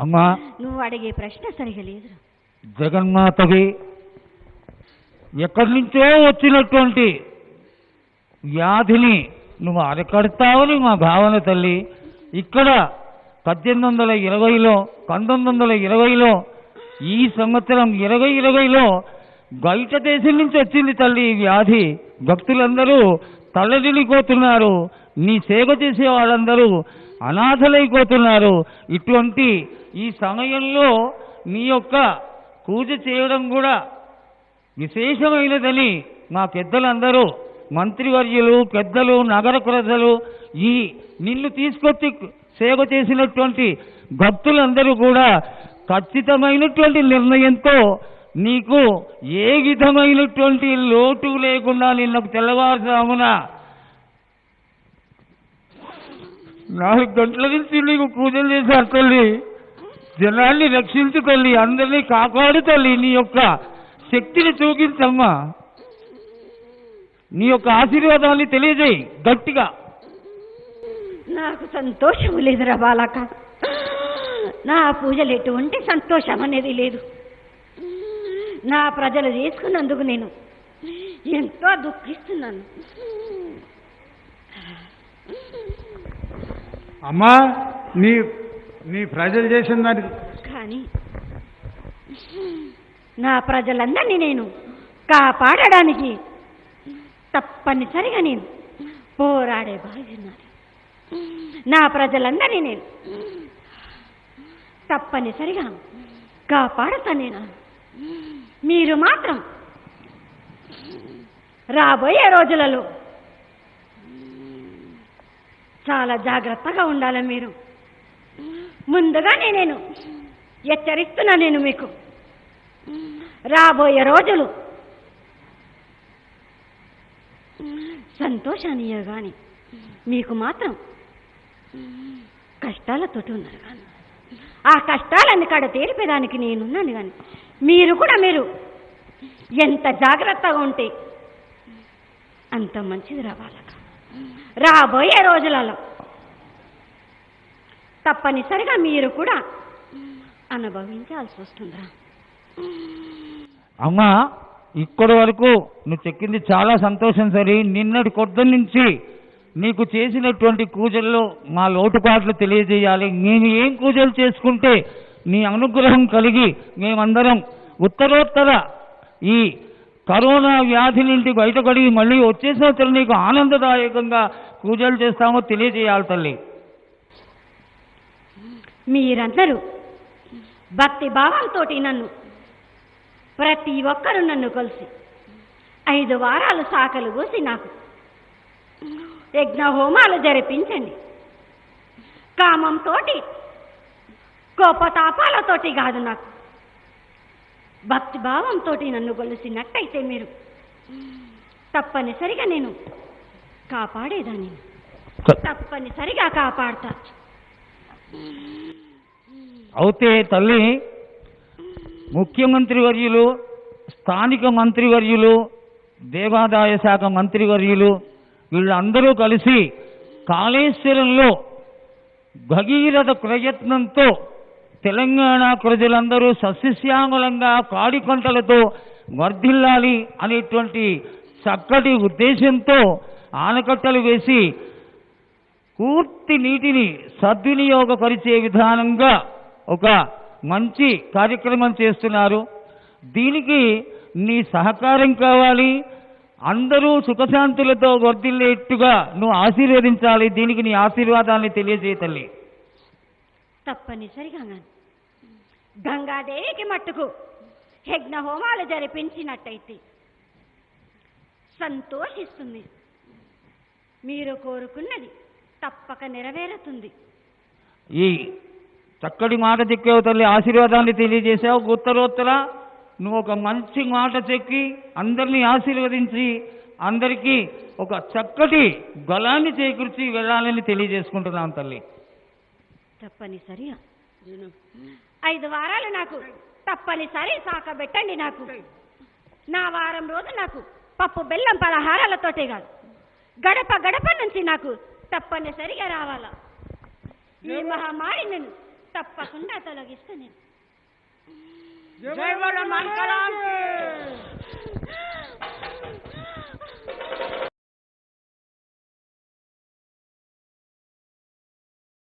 అమ్మా. నువ్వు అడిగే ప్రశ్న సరిగా లేదురా జగన్మాతకి ఎక్కడి నుంచో వచ్చినటువంటి వ్యాధిని నువ్వు అరికడతావని మా భావన తల్లి. ఇక్కడ పద్దెనిమిది వందల ఇరవైలో పంతొమ్మిది వందల ఇరవైలో ఈ సంవత్సరం ఇరవై ఇరవైలో బయట దేశం నుంచి వచ్చింది తల్లి ఈ వ్యాధి. భక్తులందరూ తల్లడిల్లిపోతున్నారు. నీ సేవ చేసే వాళ్ళందరూ అనాథలైపోతున్నారు. ఇటువంటి ఈ సమయంలో నీ యొక్క పూజ చేయడం కూడా విశేషమైనదని మా పెద్దలందరూ మంత్రివర్యులు పెద్దలు నగర ప్రజలు ఈ నిన్ను తీసుకొచ్చి సేవ చేసినటువంటి భక్తులందరూ కూడా ఖచ్చితమైనటువంటి నిర్ణయంతో నీకు ఏ విధమైనటువంటి లోటు లేకుండా నిన్నకు తెల్లవారుజామున నాలుగు గంటల నుంచి నీకు పూజలు చేశారు తల్లి. జనాన్ని రక్షించు తల్లి అందరినీ కాపాడు తల్లి నీ యొక్క శక్తిని చూపించమ్మా. నీ యొక్క ఆశీర్వాదాన్ని తెలియజేయి గట్టిగా. నాకు సంతోషం లేదురా బాలక. నా పూజలు ఎటువంటి సంతోషం అనేది లేదు. నా ప్రజలు చేసుకున్నందుకు నేను ఎంతో దుఃఖిస్తున్నాను. అమ్మా నీ నీ ప్రజలు చేసిన దానికి. కానీ నా ప్రజలందరినీ నేను కాపాడడానికి తప్పనిసరిగా నేను పోరాడే బాగున్నాను నా ప్రజలందరినీ నేను తప్పనిసరిగా కాపాడతాను నేను. మీరు మాత్రం రాబోయే రోజులలో చాలా జాగ్రత్తగా ఉండాలి మీరు. ముందుగా నేను హెచ్చరిస్తున్నా నేను మీకు. రాబోయే రోజులు సంతోషానియో కానీ మీకు మాత్రం కష్టాలతోటి ఉన్నారు కానీ ఆ కష్టాలన్నీ కాడ తీరిపేదానికి నేనున్నాను కానీ మీరు కూడా మీరు ఎంత జాగ్రత్తగా ఉంటే అంత మంచిది రావాలక రాబోయే రోజులలో తప్పనిసరిగా మీరు కూడా అనుభవించాల్సి వస్తుందిరా అమ్మా ఇక్కడి వరకు నువ్వు చెక్కింది చాలా సంతోషం సరే. నిన్నటి కొద్ది నుంచి నీకు చేసినటువంటి పూజల్లో మా లోటుపాట్లు తెలియజేయాలి. మేము ఏం పూజలు చేసుకుంటే నీ అనుగ్రహం కలిగి మేమందరం ఉత్తరోత్తర ఈ కరోనా వ్యాధి నుండి బయటపడి మళ్ళీ వచ్చే సంవత్సరం నీకు ఆనందదాయకంగా పూజలు చేస్తామో తెలియజేయాలి తల్లి. మీరందరూ భక్తి భావంతో నన్ను ప్రతి ఒక్కరూ నన్ను కలిసి ఐదు వారాలు శాఖలు కోసి నాకు యజ్ఞ హోమాలు జరిపించండి. కామంతో కోపతాపాలతోటి కాదు నాకు. భక్తి భావంతో నన్ను కొలిసినట్టయితే మీరు తప్పనిసరిగా నేను కాపాడేదాన్ని. తప్పనిసరిగా కాపాడతా అయితే తల్లి ముఖ్యమంత్రి వర్యులు స్థానిక మంత్రివర్యులు దేవాదాయ శాఖ మంత్రివర్యులు వీళ్ళందరూ కలిసి కాళేశ్వరంలో భగీరథ ప్రయత్నంతో తెలంగాణ ప్రజలందరూ సస్యశ్యామలంగా కాడికొంటలతో వర్ధిల్లాలి అనేటువంటి చక్కటి ఉద్దేశంతో ఆనకట్టలు వేసి పూర్తి నీటిని సద్వినియోగపరిచే విధానంగా ఒక మంచి కార్యక్రమం చేస్తున్నారు. దీనికి నీ సహకారం కావాలి. అందరూ సుఖశాంతులతో వర్దిల్లేట్టుగా నువ్వు ఆశీర్వదించాలి. దీనికి నీ ఆశీర్వాదాన్ని తెలియజేయ తల్లి. తప్పనిసరిగా గంగాదేవికి మట్టుకు యజ్ఞ హోమాలు జరిపించినట్టయితే సంతోషిస్తుంది. మీరు కోరుకున్నది తప్పక నెరవేరుతుంది. ఈ చక్కటి మాట చెక్కావు తల్లి ఆశీర్వాదాన్ని తెలియజేశావు. ఉత్తరోత్తర నువ్వు ఒక మంచి మాట చెక్కి అందరినీ ఆశీర్వదించి అందరికీ ఒక చక్కటి బలాన్ని చేకూర్చి వెళ్ళాలని తెలియజేసుకుంటున్నాను తల్లి. తప్పనిసరిగా ఐదు వారాలు నాకు తప్పనిసరి సాక పెట్టండి నాకు. నా వారం రోజు నాకు పప్పు బెల్లం పలహారాలతోటే కాదు. గడప గడప నుంచి నాకు తప్పనిసరిగా రావాలా? ఈ మహమ్మారి నేను తప్పకుండా తొలగిస్తా నేను జై